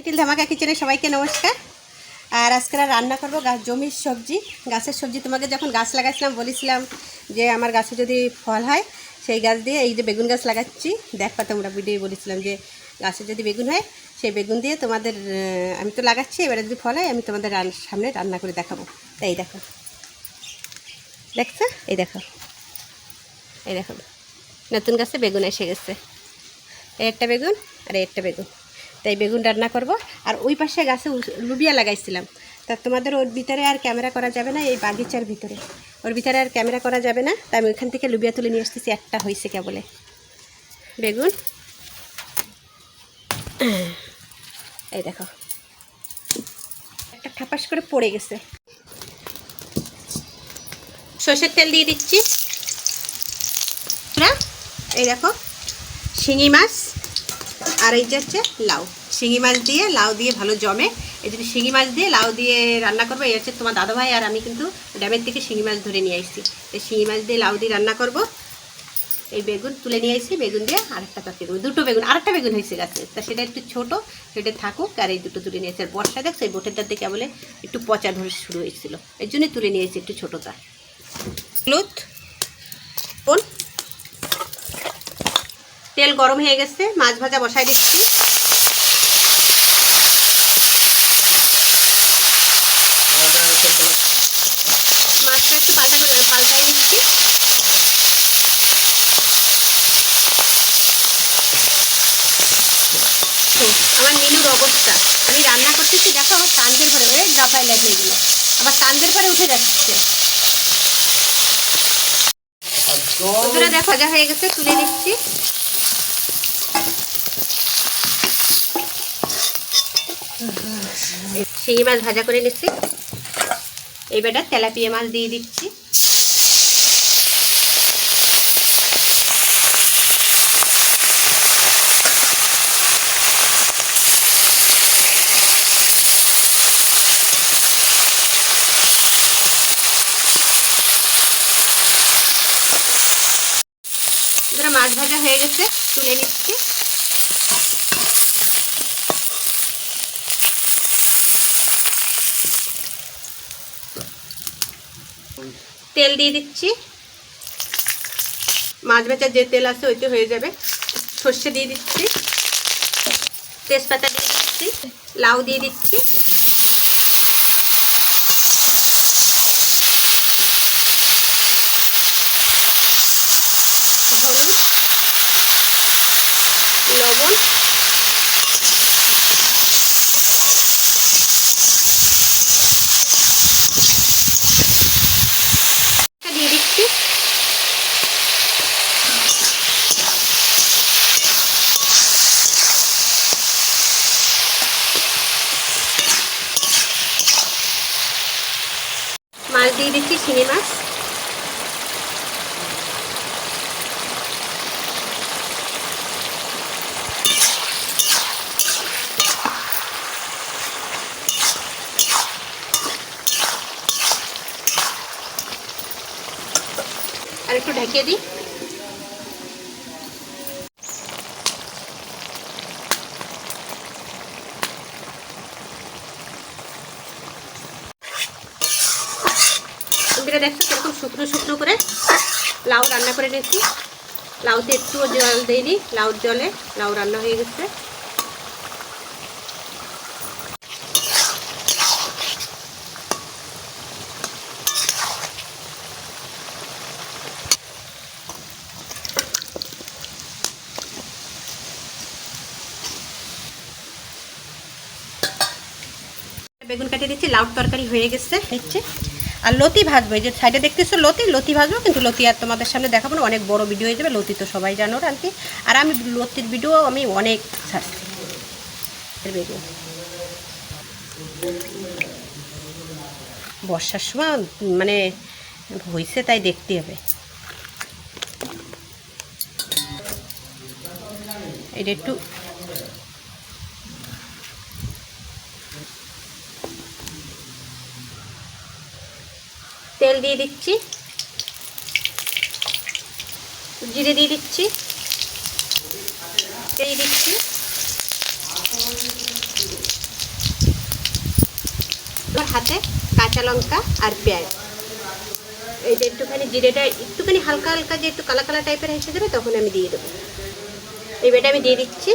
Little ধামাকা কিচেনে সবাইকে নমস্কার। আর আজকে রান্না করব গাছ জমির সবজি। গাছের সবজি তোমাকে যখন গাছ লাগাইছিলাম, বলেছিলাম যে আমার গাছে যদি ফল হয়, সেই গাছ দিয়ে এই যে বেগুন গাছ লাগাচ্ছি। দেখবা তোমরা ভিডিও বলেছিলাম যে গাছে যদি বেগুন হয়, সেই বেগুন দিয়ে তোমাদের আমি তো লাগাচ্ছি, এবারে যদি ফল হয়, আমি তোমাদের সামনে রান্না করে দেখাবো। তাই দেখো। দেখছ? এই দেখো। এই দেখো। নতুন গাছে বেগুন এসে গেছে। এই একটা বেগুন আর এই একটা বেগুন। তাই বেগুন রান্না করব। আর ওই পাশে গাছে লুবিয়া লাগাইছিলাম। তা তোমাদের ওর ভিতরে আর ক্যামেরা করা যাবে না, এই বাগিচার ভিতরে। ওর ভিতরে আর ক্যামেরা করা যাবে না, তাই আমি ওইখান থেকে লুবিয়া তুলে নিয়ে আসতেছি, একটা হয়েছে কেবলে। বেগুন। এই দেখো। একটা ঠাপাস করে পড়ে গেছে। সর্ষের তেল দিয়ে দিচ্ছি। এই দেখো, শিঙি মাছ। আর এই হচ্ছে লাউ। শিঙি মাছ দিয়ে লাউ দিয়ে ভালো জমে। এই জন্য শিঙি মাছ দিয়ে লাউ দিয়ে রান্না করব, এই হচ্ছে তোমার দাদাভাই আর আমি কিন্তু ড্যামের থেকে শিঙি মাছ ধরে নিয়ে আসছি। এই শিঙি মাছ দিয়ে লাউ দিয়ে রান্না করব। এই বেগুন তুলে নিয়ে আসছি, বেগুন দিয়ে আরেকটা তরকারি করব। দুটো বেগুন, আরেকটা বেগুন হয়েছে গাছে। তা সেটা একটু ছোটো, সেটা থাকুক আর এই দুটো তুলে নিয়ে এসেছি আর বর্ষা দেখছ এই বোটেরটার দিকে বলে একটু পচা ধরে শুরু হয়েছিল। এর জন্যই তুলে নিয়ে এসেছি একটু ছোটোটা। হলুদ তেল গরম হয়ে গেছে মাছ ভাজা বসাই দিচ্ছি। মাছটা একটু পাল্টা পাল্টাই দিচ্ছি তো, আমার মিনুর অবস্থা। আমি রান্না করতেছি দেখো আমার কান্দের ঘরে হয়ে গাপায় লাগিয়ে গেলো আবার কান্দের ঘরে উঠে যাচ্ছে। দেখো ভাজা হয়ে গেছে তুলে নিচ্ছি। শিঙি মাছ ভাজা করে নিচ্ছি। এইবারটা তেলাপিয়া মাছ দিয়ে দিচ্ছি। মাছ ভাজা হয়ে গেছে, তুলে নিচ্ছি। তেল দিয়ে দিচ্ছি। মাছ ভাজার যে তেল আছে ওইতে হয়ে যাবে। সর্ষে দিয়ে দিচ্ছি। তেজপাতা দিয়ে দিচ্ছি। লাউ দিয়ে দিচ্ছি। হলুদ, লবণ এটা দিয়ে দিচ্ছি মাছ দিয়ে দিচ্ছি শিঙি মাছ। আর একটু ঢেকে দিই। দেখছ কীরকম শুকনো শুকনো করে লাউ রান্না করে নিয়েছি। লাউতে একটুও জল দিইনি লাউর জলে লাউ রান্না হয়ে গেছে। বেগুন কাটিয়ে দিচ্ছি, লাউর তরকারি হয়ে গেছে। আর লতি ভাজবো, এই যে সাইডে দেখতেছো লতি? লতি ভাজবো, কিন্তু লতি আর তোমাদের সামনে দেখাবো না, অনেক বড় ভিডিও হয়ে যাবে, লতি তো সবাই জানো আর কি। আর আমি লতির ভিডিও আমি অনেক ছাড়ছি। বর্ষার সময় মানে হয়েছে তাই দেখতে হবে। এটা একটু তেল দিয়ে দিচ্ছি। জিরে দিয়ে দিচ্ছি। দিয়ে দিচ্ছি। হাতে কাঁচা লঙ্কা আর পেঁয়াজ। এই যে একটুখানি জিরেটা, একটুখানি হালকা হালকা যে একটু কালা কালা টাইপের হেসে দেবে তখন আমি দিয়ে দেবো। এই বেটা আমি দিয়ে দিচ্ছি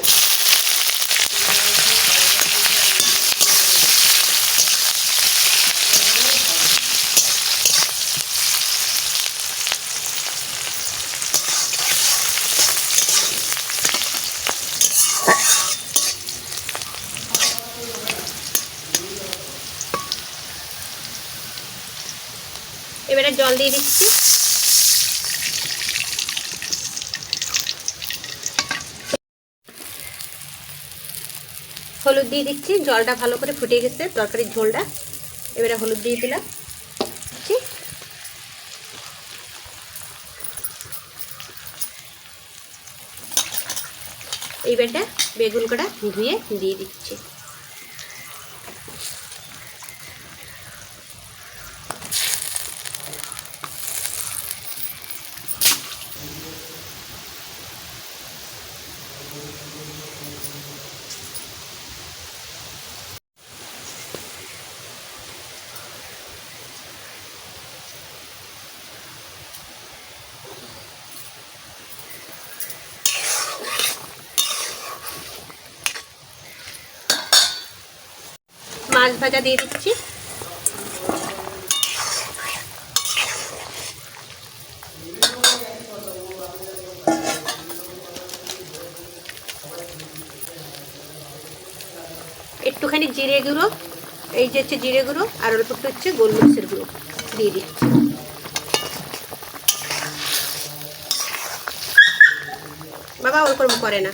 এবারে জল দিয়ে দিচ্ছি। হলুদ দিয়ে দিচ্ছি, জলটা ভালো করে ফুটে গেছে, তরকারির ঝোলটা। এবারে হলুদ দিয়ে দিলাম। এইবারটা বেগুন কটা ধুয়ে দিয়ে দিচ্ছি। মাছ ভাজা দিয়ে দিচ্ছি। একটুখানি জিরে গুঁড়ো, এই যে হচ্ছে জিরে গুঁড়ো, আর অল্প একটু হচ্ছে গোলমরিচের গুঁড়ো দিয়ে দিচ্ছি। বাবা ওরকম করে না।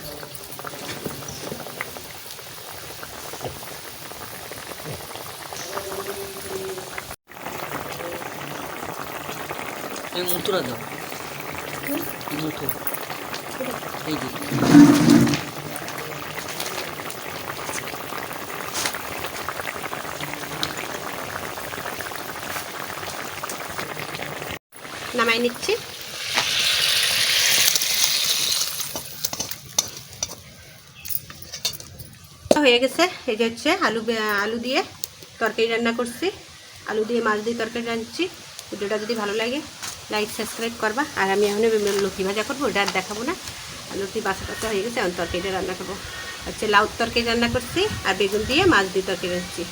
এই দাও যে। নামাই নিচ্ছি। হয়ে গেছে। এই যে হচ্ছে আলু আলু দিয়ে তরকারি রান্না করছি। আলু দিয়ে মাছ দিয়ে তরকারি রাঁধছি। ভিডিওটা যদি ভালো লাগে। লাইক সাবস্ক্রাইব করবা। আর আমি এখন লুচি ভাজা করব, ওটা দেখাবো না। আর লতি বাসা টাসা হয়ে গেছে, এখন তরকারিটা রান্না করব। হচ্ছে লাউ তরকারি রান্না করছি, আর বেগুন দিয়ে মাছ দিয়ে তরকারি রাঁধছি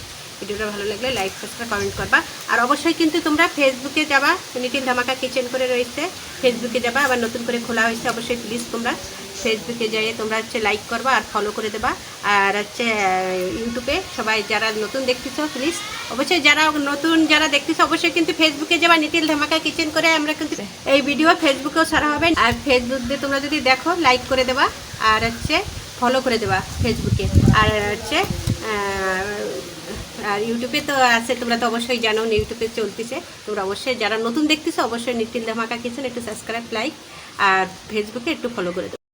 ভিডিওটা ভালো লাগলে লাইক সাবস্ক্রাইব কমেন্ট করবা। আর অবশ্যই কিন্তু তোমরা ফেসবুকে যাবা। নিটিল ধামাকা কিচেন করে রয়েছে। ফেসবুকে যাবা। আবার নতুন করে খোলা হয়েছে অবশ্যই প্লিজ তোমরা ফেসবুকে যাইয়ে তোমরা হচ্ছে লাইক করবা আর ফলো করে দেবা। আর হচ্ছে ইউটিউবে সবাই যারা নতুন দেখতেছো প্লিজ অবশ্যই যারা নতুন যারা দেখতেছো অবশ্যই কিন্তু ফেসবুকে যাবা। নিটিল ধামাকা কিচেন করে আমরা কিন্তু এই ভিডিও ফেসবুকেও ছাড়া হবে। আর ফেসবুক দিয়ে তোমরা যদি দেখো লাইক করে দেবা। আর হচ্ছে ফলো করে দেবা ফেসবুকে আর হচ্ছে আর ইউটিউবে তো আছে, তোমরা তো অবশ্যই জানো ইউটিউবে চলতেছে। তোমরা অবশ্যই যারা নতুন দেখতেছো, অবশ্যই নিটিল ধামাকা কিচেন একটু সাবস্ক্রাইব লাইক আর ফেসবুকে একটু ফলো করে